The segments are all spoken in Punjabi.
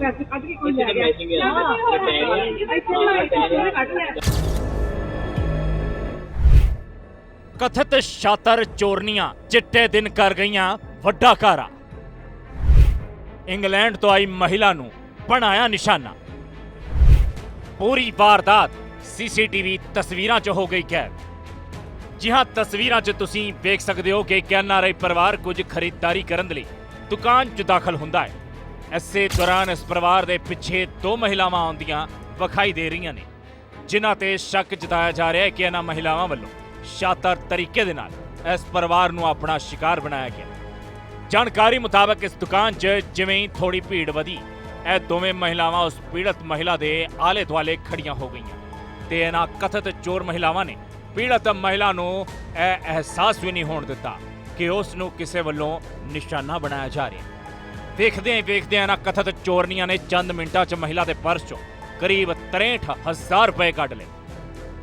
ਪੈਸੇ ਕੱਢ ਕੇ ਕੋਈ ਲੈ ਗਿਆ। ਇੱਥੇ ਲਾਈ ਪੈਸੇ ਕੱਢ ਲਿਆ ਕਥਿਤ ਸ਼ਾਤਰ ਚੋਰਨੀਆਂ ਚਿੱਟੇ ਦਿਨ ਕਰ ਗਈਆਂ ਵੱਡਾ ਘਾਰਾ ਇੰਗਲੈਂਡ ਤੋਂ ਆਈ ਮਹਿਲਾ ਨੂੰ ਬਣਾਇਆ ਨਿਸ਼ਾਨਾ। ਪੂਰੀ ਵਾਰਦਾਤ ਸੀਸੀਟੀਵੀ ਤਸਵੀਰਾਂ 'ਚ ਹੋ ਗਈ ਕੈਦ। ਜੀ ਹਾਂ ਤਸਵੀਰਾਂ 'ਚ ਤੁਸੀਂ ਵੇਖ ਸਕਦੇ ਹੋ ਕਿ ਐਨਆਰਆਈ ਪਰਿਵਾਰ ਕੁਝ ਖਰੀਦਦਾਰੀ ਕਰਨ ਦੇ ਲਈ ਦੁਕਾਨ 'ਚ ਦਾਖਲ ਹੁੰਦਾ ਹੈ। ਇਸੇ ਦੌਰਾਨ ਇਸ ਪਰਿਵਾਰ ਦੇ ਪਿੱਛੇ ਦੋ ਮਹਿਲਾਵਾਂ ਆਉਂਦੀਆਂ ਵਿਖਾਈ ਦੇ ਰਹੀਆਂ ਨੇ, ਜਿਨ੍ਹਾਂ ਤੇ ਸ਼ੱਕ ਜਤਾਇਆ ਜਾ ਰਿਹਾ ਹੈ ਕਿ ਇਹਨਾਂ ਮਹਿਲਾਵਾਂ ਵੱਲੋਂ ਸ਼ਾਤਰ ਤਰੀਕੇ ਦੇ ਨਾਲ ਇਸ ਪਰਿਵਾਰ ਨੂੰ ਆਪਣਾ ਸ਼ਿਕਾਰ ਬਣਾਇਆ ਗਿਆ। ਜਾਣਕਾਰੀ ਮੁਤਾਬਕ ਇਸ ਦੁਕਾਨ 'ਚ ਜਿਵੇਂ ਹੀ ਥੋੜੀ ਭੀੜ ਵਧੀ, ਇਹ ਦੋਵੇਂ ਮਹਿਲਾਵਾਂ ਉਸ ਪੀੜਤ ਮਹਿਲਾ ਦੇ ਆਲੇ ਦੁਆਲੇ ਖੜੀਆਂ ਹੋ ਗਈਆਂ ਤੇ ਇਹਨਾਂ ਕਥਿਤ ਚੋਰ ਮਹਿਲਾਵਾਂ ਨੇ ਪੀੜਤ ਮਹਿਲਾ ਨੂੰ ਇਹ ਅਹਿਸਾਸ ਵੀ ਨਹੀਂ ਹੋਣ ਦਿੱਤਾ ਕਿ ਉਸ ਨੂੰ ਕਿਸੇ ਵੱਲੋਂ ਨਿਸ਼ਾਨਾ ਬਣਾਇਆ ਜਾ ਰਿਹਾ। ਵੇਖਦੇ ਹੀ ਵੇਖਦੇ ਇਹਨਾਂ ਕਥਿਤ ਚੋਰਨੀਆਂ ਨੇ ਚੰਦ ਮਿੰਟਾਂ 'ਚ ਮਹਿਲਾ ਦੇ ਪਰਸ 'ਚੋਂ ਕਰੀਬ 63000 ਰੁਪਏ ਕੱਢ ਲਏ।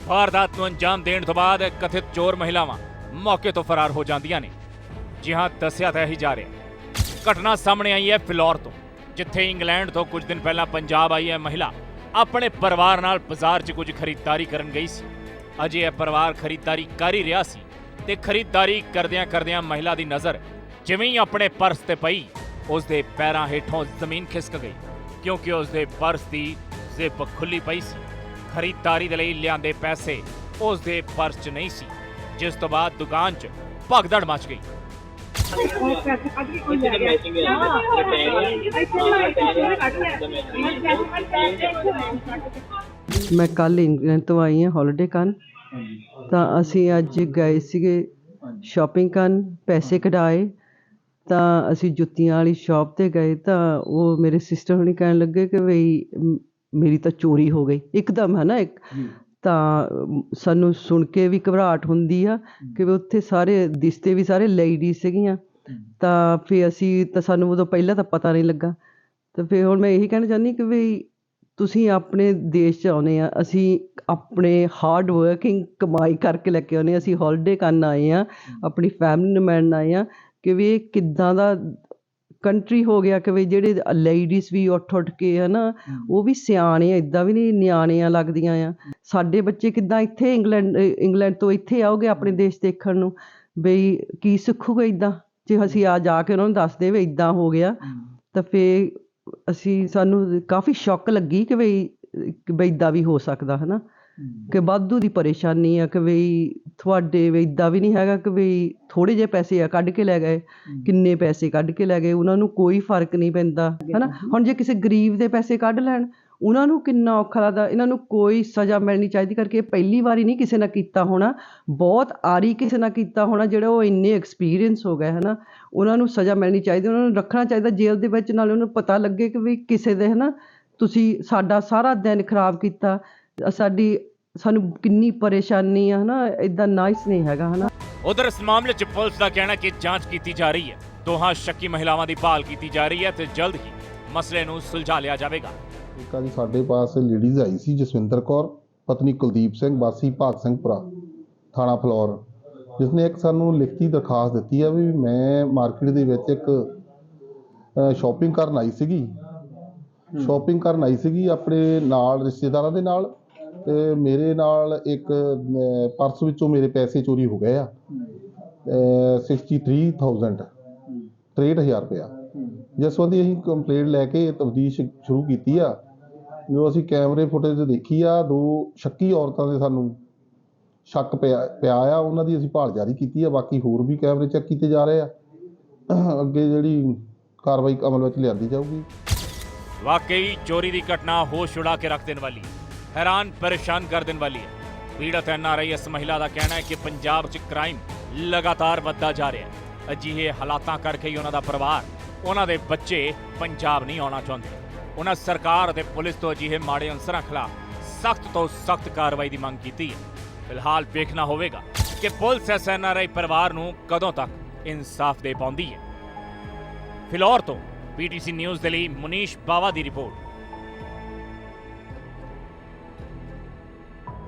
ਵਾਰਦਾਤ ਨੂੰ ਅੰਜਾਮ ਦੇਣ ਤੋਂ ਬਾਅਦ ਕਥਿਤ ਚੋਰ ਮਹਿਲਾਵਾਂ ਮੌਕੇ ਤੋਂ ਫਰਾਰ ਹੋ ਜਾਂਦੀਆਂ ਨੇ। ਜੀ ਹਾਂ, ਦੱਸਿਆ ਤਾਂ ਇਹੀ ਜਾ ਰਿਹਾ ਘਟਨਾ ਸਾਹਮਣੇ ਆਈ ਹੈ ਫਿਲੌਰ ਤੋਂ, ਜਿੱਥੇ ਇੰਗਲੈਂਡ ਤੋਂ ਕੁਝ ਦਿਨ ਪਹਿਲਾਂ ਪੰਜਾਬ ਆਈ ਹੈ ਮਹਿਲਾ ਆਪਣੇ ਪਰਿਵਾਰ ਨਾਲ ਬਾਜ਼ਾਰ ਚ ਕੁਝ ਖਰੀਦਦਾਰੀ ਕਰਨ ਗਈ ਸੀ। ਅਜੇ ਇਹ ਪਰਿਵਾਰ ਖਰੀਦਦਾਰੀ ਕਰ ਹੀ ਰਿਹਾ ਸੀ ਤੇ ਖਰੀਦਦਾਰੀ ਕਰਦਿਆਂ ਕਰਦਿਆਂ ਮਹਿਲਾ ਦੀ ਨਜ਼ਰ ਜਿਵੇਂ ਹੀ ਆਪਣੇ ਪਰਸ ਤੇ ਪਈ ਉਸ ਦੇ ਪੈਰਾਂ ਹੇਠੋਂ ਜ਼ਮੀਨ ਖਿਸਕ ਗਈ ਕਿਉਂਕਿ ਉਸ ਦੇ ਪਰਸ ਦੀ ਜ਼ਿਪ ਖੁੱਲੀ ਪਈ ਸੀ। ਖਰੀਦਦਾਰੀ ਦੇ ਲਈ ਲਿਆਂਦੇ ਪੈਸੇ ਉਸ ਦੇ ਪਰਸ 'ਚ ਨਹੀਂ ਸੀ ਜਿਸ ਤੋਂ ਬਾਅਦ ਦੁਕਾਨ 'ਚ ਭਗਦੜ ਮਚ ਗਈ। ਮੈਂ ਕੱਲ ਇੰਗਲੈਂਡ ਤੋਂ ਆਈ ਹਾਂ ਹੌਲੀਡੇ ਕਰਨ। ਤਾਂ ਅਸੀਂ ਅੱਜ ਗਏ ਸੀਗੇ ਸ਼ਾਪਿੰਗ ਕਰਨ ਪੈਸੇ ਕਢਾਏ। ਤਾਂ ਅਸੀਂ ਜੁੱਤੀਆਂ ਵਾਲੀ ਸ਼ਾਪ ਤੇ ਗਏ ਤਾਂ ਉਹ ਮੇਰੇ ਸਿਸਟਰ ਹੁਣੀ ਕਹਿਣ ਲੱਗੇ ਕਿ ਬਈ ਮੇਰੀ ਤਾਂ ਚੋਰੀ ਹੋ ਗਈ। ਇੱਕਦਮ ਹੈ ਨਾ ਇੱਕ ਤਾਂ ਸਾਨੂੰ ਸੁਣ ਕੇ ਵੀ ਘਬਰਾਹਟ ਹੁੰਦੀ ਆ ਕਿ ਵੀ ਉੱਥੇ ਸਾਰੇ ਦਿਸਤੇ ਵੀ ਸਾਰੇ ਲੇਡੀ ਸੀਗੀਆਂ। ਤਾਂ ਫਿਰ ਅਸੀਂ ਤਾਂ ਸਾਨੂੰ ਉਦੋਂ ਪਹਿਲਾਂ ਤਾਂ ਪਤਾ ਨਹੀਂ ਲੱਗਾ। ਤਾਂ ਫਿਰ ਹੁਣ ਮੈਂ ਇਹੀ ਕਹਿਣਾ ਚਾਹੁੰਦੀ ਕਿ ਵੀ ਤੁਸੀਂ ਆਪਣੇ ਦੇਸ਼ 'ਚ ਆਉਨੇ ਆ ਅਸੀਂ ਆਪਣੇ ਹਾਰਡ ਵਰਕਿੰਗ ਕਮਾਈ ਕਰਕੇ ਲੈ ਕੇ ਆਉਨੇ ਅਸੀਂ ਹੌਲੀਡੇ ਕਰਨ ਆਏ ਆ ਆਪਣੀ ਫੈਮਿਲੀ ਨੂੰ ਮਿਲਣ ਆਏ ਆ ਕਿ ਵੀ ਇਹ ਕਿੱਦਾਂ ਦਾ ਕੰਟਰੀ ਹੋ ਗਿਆ ਕਿ ਵੀ ਜਿਹੜੇ ਲੇਡੀਜ਼ ਵੀ ਉੱਠ ਉੱਠ ਕੇ ਹਨਾ ਉਹ ਵੀ ਸਿਆਣੇ ਆ ਇਦਾਂ ਵੀ ਨਹੀਂ ਨਿਆਣੀਆਂ ਲੱਗਦੀਆਂ ਆ। ਸਾਡੇ ਬੱਚੇ ਕਿੱਦਾਂ ਇੱਥੇ ਇੰਗਲੈਂਡ ਇੰਗਲੈਂਡ ਤੋਂ ਇੱਥੇ ਆਓਗੇ ਆਪਣੇ ਦੇਸ਼ ਦੇਖਣ ਨੂੰ ਬਈ ਕੀ ਸਿੱਖੂਗੇ ਇਦਾਂ ਜੇ ਅਸੀਂ ਆ ਜਾ ਕੇ ਉਹਨਾਂ ਨੂੰ ਦੱਸਦੇ ਵੀ ਇਦਾਂ ਹੋ ਗਿਆ ਤਾਂ ਫੇ ਅਸੀਂ ਸਾਨੂੰ ਕਾਫੀ ਸ਼ੌਕ ਲੱਗੀ ਕਿ ਬਈ ਬਈ ਇਦਾਂ ਵੀ ਹੋ ਸਕਦਾ ਹਨਾ? ਕਿ ਵਾਧੂ ਦੀ ਪਰੇਸ਼ਾਨੀ ਆ ਕਿ ਬਈ ਤੁਹਾਡੇ ਵੀ ਇਦਾਂ ਵੀ ਨਹੀਂ ਹੈਗਾ ਕਿ ਬਈ ਥੋੜੇ ਜਿਹੇ ਪੈਸੇ ਆ ਕੱਢ ਕੇ ਲੈ ਗਏ ਕਿੰਨੇ ਪੈਸੇ ਕੱਢ ਕੇ ਲੈ ਗਏ ਉਹਨਾਂ ਨੂੰ ਕੋਈ ਫ਼ਰਕ ਨਹੀਂ ਪੈਂਦਾ ਹਨਾ? ਹੁਣ ਜੇ ਕਿਸੇ ਗਰੀਬ ਦੇ ਪੈਸੇ ਕੱਢ ਲੈਣ ਉਹਨਾਂ ਨੂੰ ਕਿੰਨਾ ਔਖਾ ਲੱਗਦਾ ਇਹਨਾਂ ਨੂੰ ਕੋਈ ਸਜ਼ਾ ਮਿਲਣੀ ਚਾਹੀਦੀ ਕਰਕੇ ਪਹਿਲੀ ਵਾਰੀ ਨਹੀਂ ਕਿਸੇ ਨਾਲ ਕੀਤਾ ਹੋਣਾ ਬਹੁਤ ਆਰੀ ਕਿਸੇ ਨਾਲ ਕੀਤਾ ਹੋਣਾ ਜਿਹੜਾ ਉਹ ਇੰਨੇ ਐਕਸਪੀਰੀਅੰਸ ਹੋ ਗਏ ਹਨਾ? ਉਹਨਾਂ ਨੂੰ ਸਜ਼ਾ ਮਿਲਣੀ ਚਾਹੀਦੀ ਉਹਨਾਂ ਨੂੰ ਰੱਖਣਾ ਚਾਹੀਦਾ ਜੇਲ੍ਹ ਦੇ ਵਿੱਚ ਨਾਲੇ ਉਹਨਾਂ ਨੂੰ ਪਤਾ ਲੱਗੇ ਕਿ ਵੀ ਕਿਸੇ ਦੇ ਹਨਾ? ਤੁਸੀਂ ਸਾਡਾ ਸਾਰਾ ਦਿਨ ਖਰਾਬ ਕੀਤਾ ਸਾਡੀ ਸਾਨੂੰ ਕਿੰਨੀ ਪਰੇਸ਼ਾਨੀ ਆ ਹਨਾ? ਇਦਾਂ ਨਾਈਸ ਨਹੀਂ ਹੈਗਾ ਹਨਾ? ਉਧਰ ਇਸ ਮਾਮਲੇ 'ਚ ਪੁਲਿਸ ਦਾ ਕਹਿਣਾ ਕਿ ਜਾਂਚ ਕੀਤੀ ਜਾ ਰਹੀ ਹੈ। ਦੋਹਾਂ ਸ਼ੱਕੀ ਮਹਿਲਾਵਾਂ ਦੀ ਭਾਲ ਕੀਤੀ ਜਾ ਰਹੀ ਹੈ ਤੇ ਜਲਦ ਹੀ ਮਸਲੇ ਨੂੰ ਸੁਲਝਾ ਲਿਆ ਜਾਵੇਗਾ। ਇੱਕ ਅੱਜ ਸਾਡੇ ਪਾਸ ਲੇਡੀਜ਼ ਆਈ ਸੀ ਜਸਵਿੰਦਰ ਕੌਰ ਪਤਨੀ ਕੁਲਦੀਪ ਸਿੰਘ ਵਾਸੀ ਭਾਗ ਸਿੰਘਪੁਰਾ ਥਾਣਾ ਫਲੋਰ। ਜਿਸ ਨੇ ਇੱਕ ਸਾਨੂੰ ਲਿਖਤੀ ਦਰਖਾਸਤ ਦਿੱਤੀ ਆ ਵੀ ਮੈਂ ਮਾਰਕੀਟ ਦੇ ਵਿੱਚ ਇੱਕ ਸ਼ਾਪਿੰਗ ਕਰਨ ਆਈ ਸੀਗੀ। ਸ਼ਾਪਿੰਗ ਕਰਨ ਆਈ ਸੀਗੀ ਆਪਣੇ ਨਾਲ ਰਿਸ਼ਤੇਦਾਰਾਂ ਦੇ ਨਾਲ। ਤੇ ਮੇਰੇ ਨਾਲ ਇੱਕ ਪਰਸ ਵਿੱਚੋਂ ਮੇਰੇ ਪੈਸੇ ਚੋਰੀ ਹੋ ਗਏ ਆ। ਸਿਕਸਟੀ ਅਹ, 63000 63000 ਰੁਪਇਆ। ਜਿਸ ਸੰਬੰਧੀ ਅਸੀਂ ਕੰਪਲੇਂਟ ਲੈ ਕੇ ਤਫਤੀਸ਼ ਸ਼ੁਰੂ ਕੀਤੀ ਆ ਜੋ ਅਸੀਂ ਕੈਮਰੇ ਫੁਟੇਜ ਦੇਖੀ ਆ ਦੋ ਸ਼ੱਕੀ ਔਰਤਾਂ ਦੇ ਸਾਨੂੰ ਸ਼ੱਕ ਪਿਆ ਪਿਆ ਆ ਉਹਨਾਂ ਦੀ ਅਸੀਂ ਭਾਲ ਜਾਰੀ ਕੀਤੀ ਆ ਬਾਕੀ ਹੋਰ ਵੀ ਕੈਮਰੇ ਚੈੱਕ ਕੀਤੇ ਜਾ ਰਹੇ ਆ। ਅੱਗੇ ਜਿਹੜੀ ਕਾਰਵਾਈ ਅਮਲ ਵਿੱਚ ਲਿਆਂਦੀ ਜਾਊਗੀ। ਵਾਕਈ ਚੋਰੀ ਦੀ ਘਟਨਾ ਹੋਸ਼ ਉਡਾ ਕੇ ਰੱਖ ਦੇਣ ਵਾਲੀ। ਹੈਰਾਨ, ਪਰੇਸ਼ਾਨ ਕਰ ਦੇਣ ਵਾਲੀ ਹੈ। ਪੀੜਤ ਐਨਆਰਆਈ ਇਸ ਮਹਿਲਾ ਦਾ ਕਹਿਣਾ ਹੈ ਕਿ ਪੰਜਾਬ 'ਚ ਕ੍ਰਾਈਮ ਲਗਾਤਾਰ ਵੱਧਦਾ ਜਾ ਰਿਹਾ ਹੈ। ਅਜਿਹੇ ਹਾਲਾਤਾਂ ਕਰਕੇ ਹੀ ਉਹਨਾਂ ਦਾ ਪਰਿਵਾਰ, ਉਹਨਾਂ ਦੇ ਬੱਚੇ ਪੰਜਾਬ ਨਹੀਂ ਆਉਣਾ ਚਾਹੁੰਦੇ। ਉਹਨਾਂ ਸਰਕਾਰ ਅਤੇ ਪੁਲਿਸ ਤੋਂ ਅਜਿਹੇ ਮਾੜੇ ਅਨਸਰਾਂ ਖਿਲਾਫ ਸਖਤ ਤੋਂ ਸਖਤ ਕਾਰਵਾਈ ਦੀ ਮੰਗ ਕੀਤੀ ਹੈ। ਫਿਲਹਾਲ ਵੇਖਣਾ ਹੋਵੇਗਾ ਕਿ ਪੁਲਿਸ ਇਸ ਐਨਆਰਆਈ ਪਰਿਵਾਰ ਨੂੰ ਕਦੋਂ ਤੱਕ ਇਨਸਾਫ ਦੇ ਪਾਉਂਦੀ ਹੈ। ਫਿਲੌਰ ਤੋਂ ਪੀਟੀਸੀ ਨਿਊਜ਼ ਦੇ ਲਈ ਮੁਨੀਸ਼ ਬਾਵਾ ਦੀ ਰਿਪੋਰਟ।